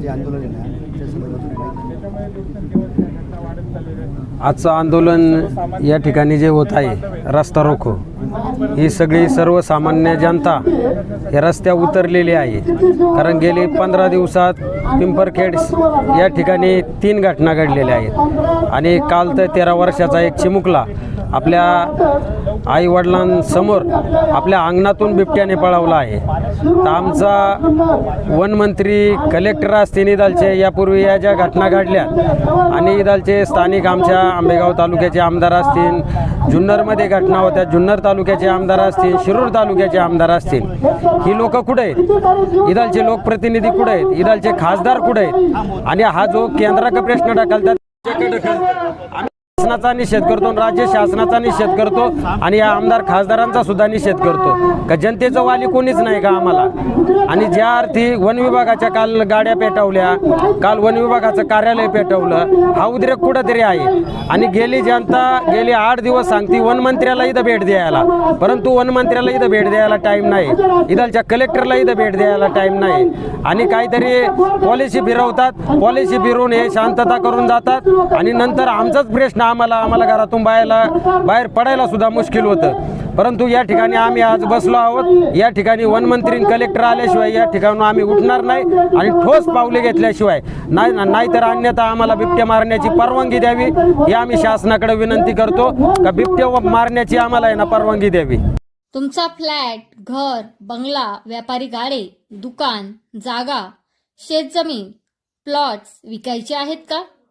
जे आंदोलन आहे त्या संदर्भात आजचं आंदोलन या ठिकाणी जे होत आहे रस्ता रोको ही सगळी सर्वसामान्य जनता या रस्त्या उतरलेली आहे. कारण गेली पंधरा दिवसात पिंपरखेड या ठिकाणी तीन घटना घडलेल्या आहेत. आणि काल तर तेरा वर्षाचा एक चिमुकला आपल्या आई वडिलांसमोर आपल्या अंगणातून बिबट्याने पळवला आहे. तर आमचा वनमंत्री कलेक्टर असतील इदालचे यापूर्वी या ज्या घटना घडल्या आणि इदालचे स्थानिक आमच्या आंबेगाव तालुक्याचे आमदार असतील जुन्नरमध्ये घटना होत्या जुन्नर तालुक्याचे आमदार असतील शिरूर तालुक्याचे आमदार असतील. ही लोक कुठे आहेत? इदालचे लोकप्रतिनिधी कुठे आहेत? इदालचे खासदार कुठे आहेत? आणि हा जो केंद्राचा प्रश्न टाकलतात त्याच्याकडे ढकलतात. शासनाचा निषेध करतो आणि राज्य शासनाचा निषेध करतो आणि या आमदार खासदारांचा सुद्धा निषेध करतो. का जनतेचं वाली कोणीच नाही का आम्हाला? आणि ज्या अर्थी वन विभागाच्या काल गाड्या पेटवल्या काल वन विभागाचं कार्यालय पेटवलं हा उद्रेक कुठंतरी आहे? आणि गेली जनता गेली आठ दिवस सांगती वनमंत्र्याला इथं भेट द्यायला. परंतु वनमंत्र्याला इथं भेट द्यायला टाईम नाही. इथलच्या कलेक्टरला इथं भेट द्यायला टाईम नाही. आणि काहीतरी पॉलिसी फिरवतात. पॉलिसी फिरवून हे शांतता करून जातात. आणि नंतर आमचाच प्रश्न आम्हाला आम्हाला घरातून बाहेरला बाहेर पडायला सुद्धा मुश्किल होतं. परंतु या ठिकाणी आम्ही आज बसलो आहोत. या ठिकाणी वनमंत्री कलेक्टर आल्याशिवाय या ठिकाणी आम्ही उठणार नाही आणि ठोस पावले घेतल्याशिवाय. नाही नाहीतर अन्यथा आम्हाला बिबट्या मारण्याची परवानगी द्यावी ही आम्ही शासनाकडे विनंती करतो. का बिबट्या मारण्याची आम्हाला आहे ना परवानगी द्यावी. तुमचा फ्लॅट घर बंगला व्यापारी गाडे दुकान जागा शेतजमीन प्लॉट्स विकायचे आहेत का?